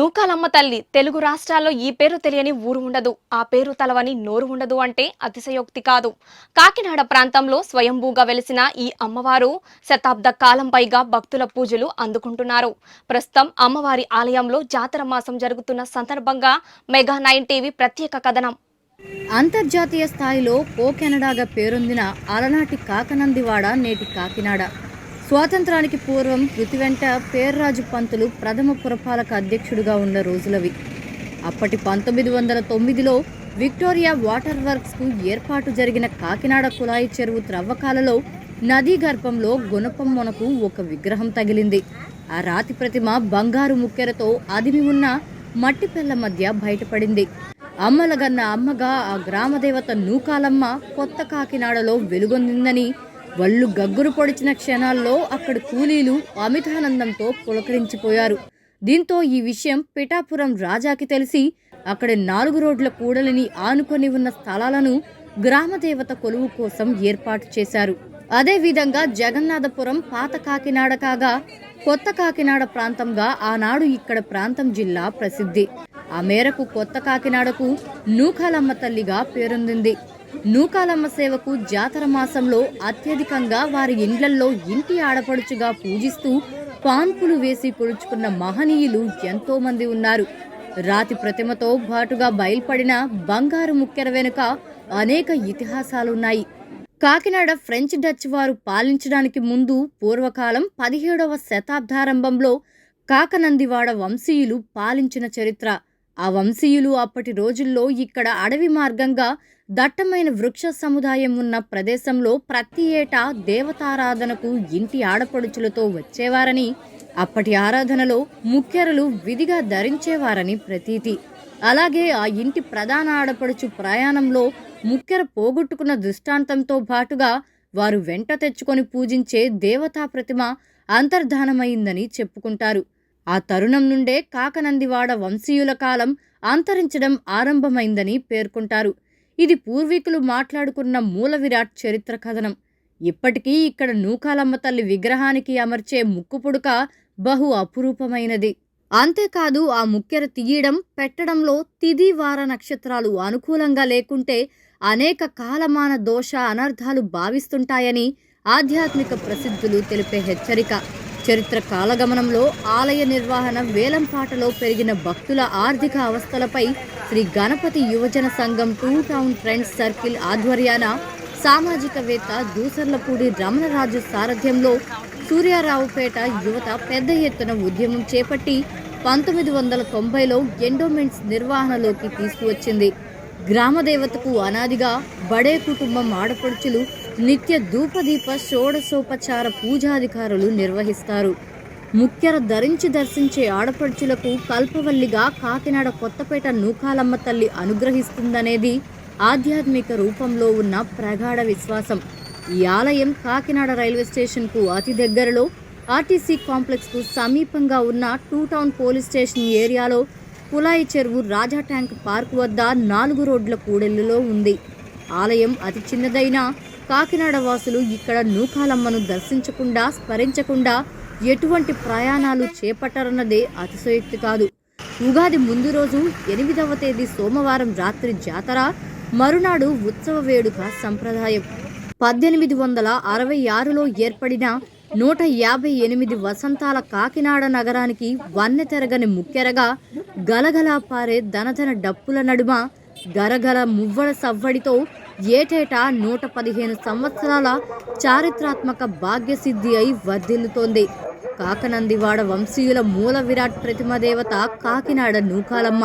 నూకాలమ్మ తల్లి తెలుగు రాష్ట్రాల్లో ఈ పేరు తెలియని ఊరు ఉండదు. ఆ పేరు తలవని నోరు ఉండదు అంటే అతిశయోక్తి కాదు. కాకినాడ ప్రాంతంలో స్వయంభూగా వెలిసిన ఈ అమ్మవారు శతాబ్ద కాలం పైగా భక్తుల పూజలు అందుకుంటున్నారు. ప్రస్తుతం అమ్మవారి ఆలయంలో జాతర మాసం జరుగుతున్న సందర్భంగా మెగా నైన్ టీవీ ప్రత్యేక కథనం. అంతర్జాతీయ స్థాయిలో కో కెనడాగా పేరొందిన అలనాటి కాకనందివాడ నేటి కాకినాడ. స్వాతంత్రానికి పూర్వం కృతి వెంట పేర్రాజు పంతులు ప్రథమ పురపాలక అధ్యక్షుడిగా ఉన్న రోజులవి. అప్పటి పంతొమ్మిది వందల తొమ్మిదిలో విక్టోరియా వాటర్ వర్క్స్కు ఏర్పాటు జరిగిన కాకినాడ కుళాయి చెరువు త్రవ్వకాలలో నదీ గర్భంలో గుణపం మొనకు ఒక విగ్రహం తగిలింది. ఆ రాతి ప్రతిమ బంగారు ముక్కెరతో అదిమి ఉన్న మట్టి పిల్ల మధ్య బయటపడింది. అమ్మలగన్న అమ్మగా ఆ గ్రామదేవత నూకాలమ్మ కొత్త కాకినాడలో వెలుగొందిందని వళ్ళు గగ్గురు పొడిచిన క్షణాల్లో అక్కడి కూలీలు అమితానందంతో పులకరించిపోయారు. దీంతో ఈ విషయం పిఠాపురం రాజాకి తెలిసి అక్కడ నాలుగు రోడ్ల కూడలిని ఆనుకొని ఉన్న స్థలాలను గ్రామదేవత కొలువు కోసం ఏర్పాటు చేశారు. అదేవిధంగా జగన్నాథపురం పాత కాకినాడ కాగా కొత్త కాకినాడ ప్రాంతంగా ఆనాడు ఇక్కడ ప్రాంతం జిల్లా ప్రసిద్ధి. ఆ మేరకు కొత్త కాకినాడకు నూకాలమ్మ తల్లిగా పేరొందింది. నూకాలమ్మ సేవకు జాతర మాసంలో అత్యధికంగా వారి ఇండ్లల్లో ఇంటి ఆడపడుచుగా పూజిస్తూ పాన్పులు వేసి పొడుచుకున్న మహనీయులు ఎంతో మంది ఉన్నారు. రాతి ప్రతిమతో బాటుగా బయల్పడిన బంగారు ముక్కెర వెనుక అనేక ఇతిహాసాలున్నాయి. కాకినాడ ఫ్రెంచ్ డచ్ వారు పాలించడానికి ముందు పూర్వకాలం పదిహేడవ శతాబ్దారంభంలో కాకనందివాడ వంశీయులు పాలించిన చరిత్ర. ఆ వంశీయులు అప్పటి రోజుల్లో ఇక్కడ అడవి మార్గంగా దట్టమైన వృక్ష సముదాయం ఉన్న ప్రదేశంలో ప్రతి ఏటా దేవతారాధనకు ఇంటి ఆడపడుచులతో వచ్చేవారని అప్పటి ఆరాధనలో ముఖ్యరులు విధిగా ధరించేవారని ప్రతీతి. అలాగే ఆ ఇంటి ప్రధాన ఆడపడుచు ప్రయాణంలో ముక్కెర పోగొట్టుకున్న దృష్టాంతంతో పాటుగా వారు వెంట తెచ్చుకొని పూజించే దేవతా ప్రతిమ అంతర్ధానమైందని చెప్పుకుంటారు. ఆ తరుణం నుండే కాకనందివాడ వంశీయుల కాలం అంతరించడం ఆరంభమైందని పేర్కొంటారు. ఇది పూర్వీకులు మాట్లాడుకున్న మూల విరాట్ చరిత్ర కథనం. ఇప్పటికీ ఇక్కడ నూకాలమ్మ తల్లి విగ్రహానికి అమర్చే ముక్కుపుడుక బహు అపురూపమైనది. అంతేకాదు ఆ ముక్కెర తీయడం పెట్టడంలో తిది వార నక్షత్రాలు అనుకూలంగా లేకుంటే అనేక కాలమాన దోష అనర్థాలు భావిస్తుంటాయని ఆధ్యాత్మిక ప్రసిద్ధులు తెలిపే హెచ్చరిక. చరిత్ర కాలగమనంలో ఆలయ నిర్వహణ వేలంపాటలో పెరిగిన భక్తుల ఆర్థిక అవస్థలపై శ్రీ గణపతి యువజన సంఘం టూ టౌన్ ఫ్రెండ్స్ సర్కిల్ ఆధ్వర్యాన సామాజికవేత్త దూసర్లపూడి రమణరాజు సారథ్యంలో సూర్యారావుపేట యువత పెద్ద ఎత్తున ఉద్యమం చేపట్టి పంతొమ్మిది వందల తొంభైలో ఎండోమెంట్స్ నిర్వహణలోకి తీసుకువచ్చింది. గ్రామదేవతకు అనాదిగా బడే కుటుంబం ఆడపడుచులు నిత్య ధూపదీప షోడశోపచార పూజాధికారులు నిర్వహిస్తారు. ముఖ్యర ధరించి దర్శించే ఆడపడుచులకు కల్పవల్లిగా కాకినాడ కొత్తపేట నూకాలమ్మ తల్లి అనుగ్రహిస్తుందనేది ఆధ్యాత్మిక రూపంలో ఉన్న ప్రగాఢ విశ్వాసం. ఈ ఆలయం కాకినాడ రైల్వే స్టేషన్కు అతి దగ్గరలో ఆర్టీసీ కాంప్లెక్స్కు సమీపంగా ఉన్న టూ టౌన్ పోలీస్ స్టేషన్ ఏరియాలో కులాయి చెరువు రాజా ట్యాంక్ పార్క్ వద్ద నాలుగు రోడ్ల కూడలిలో ఉంది. ఆలయం అతి చిన్నదైనా కాకినాడ వాసులు ఇక్కడ నూకాలమ్మను దర్శించకుండా స్మరించకుండా ఎటువంటి ప్రయాణాలు చేపట్టరన్నదే అతిశయోక్తి కాదు. ఉగాది ముందు రోజు ఎనిమిదవ తేదీ సోమవారం రాత్రి జాతర మరునాడు ఉత్సవ వేడుక సంప్రదాయం. పద్దెనిమిది వందల అరవై ఆరులో ఏర్పడిన నూట యాభై ఎనిమిది వసంతాల కాకినాడ నగరానికి వన్నె తెరగని ముక్కెరగా గలగలా పారే ధనధన డప్పుల నడుమ గరగల మువ్వల సవ్వడితో ఏటేటా నూట పదిహేను సంవత్సరాల చారిత్రాత్మక భాగ్యసిద్ధి అయి వర్ధిల్లుతోంది. కాకనందివాడ వంశీయుల మూల విరాట్ ప్రతిమ దేవత కాకినాడ నూకాలమ్మ.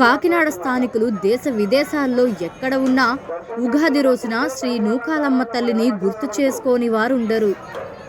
కాకినాడ స్థానికులు దేశ విదేశాల్లో ఎక్కడ ఉన్నా ఉగాది రోజున శ్రీ నూకాలమ్మ తల్లిని గుర్తు చేసుకోని వారుండరు.